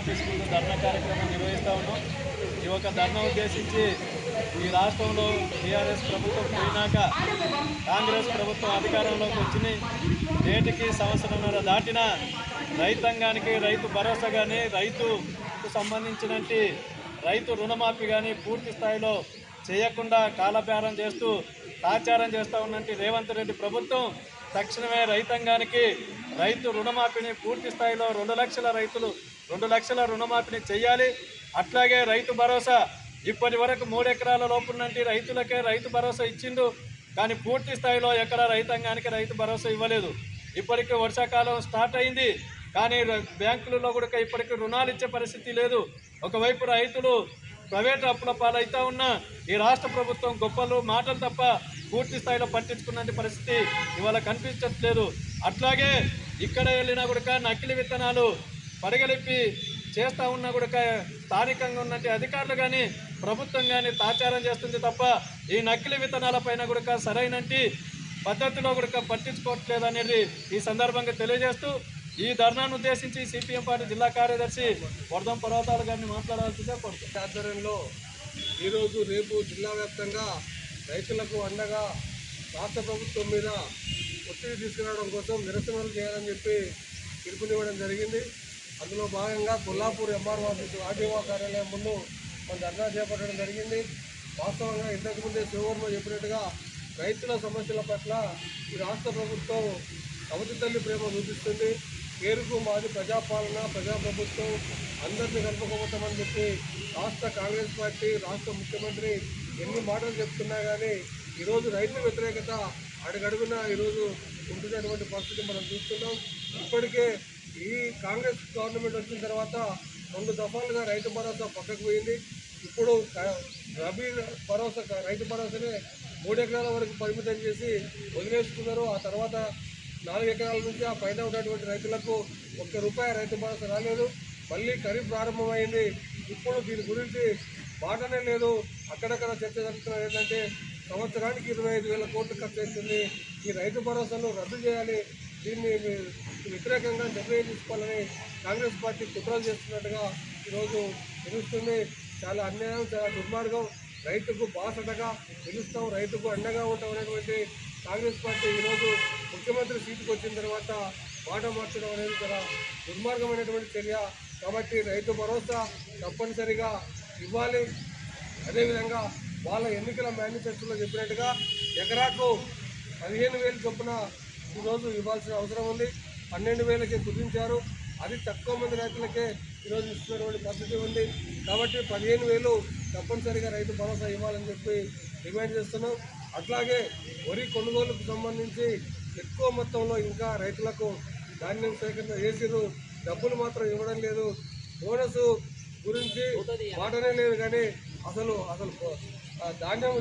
Office ధర్నా కార్యక్రమం నిర్వహిస్తూ ఉన్నాం. ఈ యొక్క ధర్నా ఉద్దేశించి ఈ రాష్ట్రంలో టీఆర్ఎస్ ప్రభుత్వం పోయినాక కాంగ్రెస్ ప్రభుత్వం అధికారంలోకి వచ్చింది. నేటికి సంవత్సరంన్నర దాటిన రైతాంగానికి రైతు భరోసా కానీ రైతుకు సంబంధించినటువంటి రైతు రుణమాఫీ కానీ పూర్తి స్థాయిలో చేయకుండా కాలబేరం చేస్తూ తాచారం చేస్తూ ఉన్నట్టు రేవంత్ రెడ్డి ప్రభుత్వం తక్షణమే రైతాంగానికి రైతు రుణమాఫీని పూర్తి స్థాయిలో రెండు లక్షల రైతులు రెండు లక్షల రుణమాఫీని చేయాలి అట్లాగే రైతు భరోసా. ఇప్పటి వరకు మూడు ఎకరాల లోపున్నటి రైతులకే రైతు భరోసా ఇచ్చిండు. కానీ పూర్తి స్థాయిలో ఎకరా రైతాంగానికి రైతు భరోసా ఇవ్వలేదు. ఇప్పటికే వర్షాకాలం స్టార్ట్ అయింది. కానీ బ్యాంకులలో కూడా ఇప్పటికీ రుణాలు ఇచ్చే పరిస్థితి లేదు. ఒకవైపు రైతులు ప్రైవేట్ అప్పుల పాలైతా ఉన్న ఈ రాష్ట్ర ప్రభుత్వం గొప్పలు మాటలు తప్ప పూర్తి స్థాయిలో పట్టించుకున్న పరిస్థితి ఇవాళ కనిపించట్లేదు. అట్లాగే ఇక్కడ వెళ్ళినా కూడా నకిలీ విత్తనాలు పడగలిపి చేస్తూ ఉన్నా కూడా స్థానికంగా ఉన్నట్టు అధికారులు కానీ ప్రభుత్వం కానీ తాచారం చేస్తుంది తప్ప ఈ నకిలీ విత్తనాల పైన కూడా సరైనటి పద్ధతిలో కూడా పట్టించుకోవట్లేదు అనేది ఈ సందర్భంగా తెలియజేస్తూ ఈ ధర్నాను ఉద్దేశించి సిపిఎం పార్టీ జిల్లా కార్యదర్శి వర్ధం పర్వతాలు గారిని మాట్లాడాల్సిందే కోరుతుంది ఆధ్వర్యంలో ఈరోజు రేపు జిల్లా వ్యాప్తంగా రైతులకు అండగా రాష్ట్ర ప్రభుత్వం మీద ఒత్తిడి తీసుకురావడం కోసం నిరసనలు చేయాలని చెప్పి పిలుపునివ్వడం జరిగింది. అందులో భాగంగా కొల్లాపూర్ ఎంఆర్ఓ ఆఫీసు ఆర్డీఓ కార్యాలయం ముందు మన ధర్నా చేపట్టడం జరిగింది. వాస్తవంగా ఇంతకుముందే శివవర్మ చెప్పినట్టుగా రైతుల సమస్యల పట్ల ఈ రాష్ట్ర ప్రభుత్వం కవతి తల్లి ప్రేమ చూపిస్తుంది. పేరుకు మాది ప్రజాపాలన ప్రజాప్రభుత్వం అందరినీ కలుపుకోబోతామని చెప్పి రాష్ట్ర కాంగ్రెస్ పార్టీ రాష్ట్ర ముఖ్యమంత్రి ఎన్ని మాటలు చెప్తున్నా కానీ ఈరోజు రైతుల వ్యతిరేకత అడుగడుగున ఈరోజు ఉంటున్నటువంటి పరిస్థితి మనం చూస్తున్నాం. ఇప్పటికే ఈ కాంగ్రెస్ గవర్నమెంట్ వచ్చిన తర్వాత రెండు దఫాలుగా రైతు భరోసా పక్కకు పోయింది. ఇప్పుడు రబీ భరోసా రైతు భరోసానే మూడు ఎకరాల వరకు పరిమితం చేసి వదిలేసుకున్నారు. ఆ తర్వాత నాలుగు ఎకరాల నుంచి ఆ పైన ఉన్నటువంటి రైతులకు ఒక్క రూపాయి రైతు భరోసా రాలేదు. మళ్ళీ ఖరీఫ్ ప్రారంభమైంది. ఇప్పుడు దీని గురించి మాటనే లేదు. అక్కడక్కడ చర్చ జరుగుతున్నది ఏంటంటే సంవత్సరానికి ఇరవై ఐదు వేల కోట్లు ఖర్చు అవుతుంది. ఈ రైతు భరోసాను రద్దు చేయాలి. దీన్ని వ్యతిరేకంగా నిర్ణయం తీసుకోవాలని కాంగ్రెస్ పార్టీ కుట్రలు చేస్తున్నట్టుగా ఈరోజు తెలుస్తుంది. చాలా అన్యాయం చాలా దుర్మార్గం. రైతుకు బాసటగా నిలుస్తాం రైతుకు అండగా ఉంటాం అనేటువంటి కాంగ్రెస్ పార్టీ ఈరోజు ముఖ్యమంత్రి సీటుకు వచ్చిన తర్వాత మాట మార్చడం అనేది చాలా దుర్మార్గమైనటువంటి చర్య. కాబట్టి రైతు భరోసా తప్పనిసరిగా ఇవ్వాలి. అదేవిధంగా వాళ్ళ ఎన్నికల మేనిఫెస్టోలో చెప్పినట్టుగా ఎకరాకు పదిహేను వేలు చొప్పున ఈరోజు ఇవ్వాల్సిన అవసరం ఉంది. పన్నెండు వేలకే కుదించారు. అది తక్కువ మంది రైతులకే ఈరోజు ఇస్తున్నటువంటి పరిస్థితి ఉంది. కాబట్టి పదిహేను వేలు తప్పనిసరిగా రైతు భరోసా ఇవ్వాలని చెప్పి డిమాండ్ చేస్తున్నాం. అట్లాగే వరి కొనుగోలుకు సంబంధించి ఎక్కువ మొత్తంలో ఇంకా రైతులకు ధాన్యం సేకరణ చేసిరు డబ్బులు మాత్రం ఇవ్వడం లేదు. బోనస్ గురించి మాటనే లేదు కానీ అసలు అసలు ధాన్యం